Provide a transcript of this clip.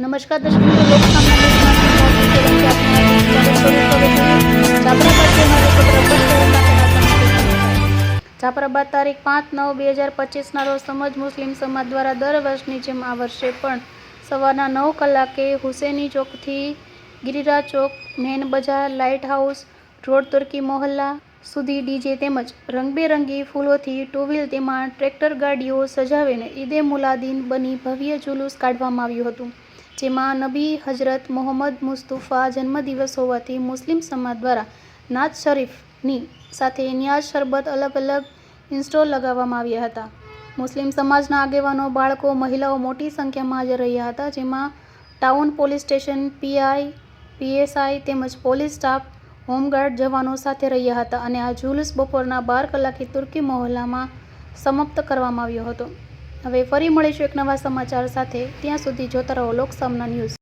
નમસ્કાર, દર્શક જાફરાબાદ તારીખ પાંચ નવ બે હજાર પચીસના રોજ સમજ મુસ્લિમ સમાજ દ્વારા દર વર્ષની જેમ આ વર્ષે પણ સવારના નવ કલાકે Huseni ચોકથી Giriraj Chowk, main bazaar, light house, road, Turki Mohalla સુધી ડીજે તેમજ રંગબેરંગી ફૂલોથી ટુ વ્હીલ તેમાં ટ્રેક્ટર ગાડીઓ સજાવીને ઈદે મુલાદીન બની ભવ્ય જુલુસ કાઢવામાં આવ્યું હતું, જેમાં નબી હજરત મોહમ્મદ મુસ્તુફા જન્મદિવસ હોવાથી મુસ્લિમ સમાજ દ્વારા નાજ શરીફની સાથે નિયાઝ શરબત અલગ અલગ ઇન્સ્ટોલ લગાવવામાં આવ્યા હતા. મુસ્લિમ સમાજના આગેવાનો, બાળકો, મહિલાઓ મોટી સંખ્યામાં હાજર રહ્યા હતા, જેમાં town police station PI PSI તેમજ પોલીસ સ્ટાફ હોમગાર્ડ જવાનો સાથે રહ્યા હતા અને આ જુલુસ બપોરના બાર કલાકે તુર્કી મહોલ્લામાં સમાપ્ત કરવામાં આવ્યો હતો. હવે ફરી મળીશું એક નવા સમાચાર સાથે. ત્યાં સુધી જોતા રહો લોકસામના ન્યૂઝ.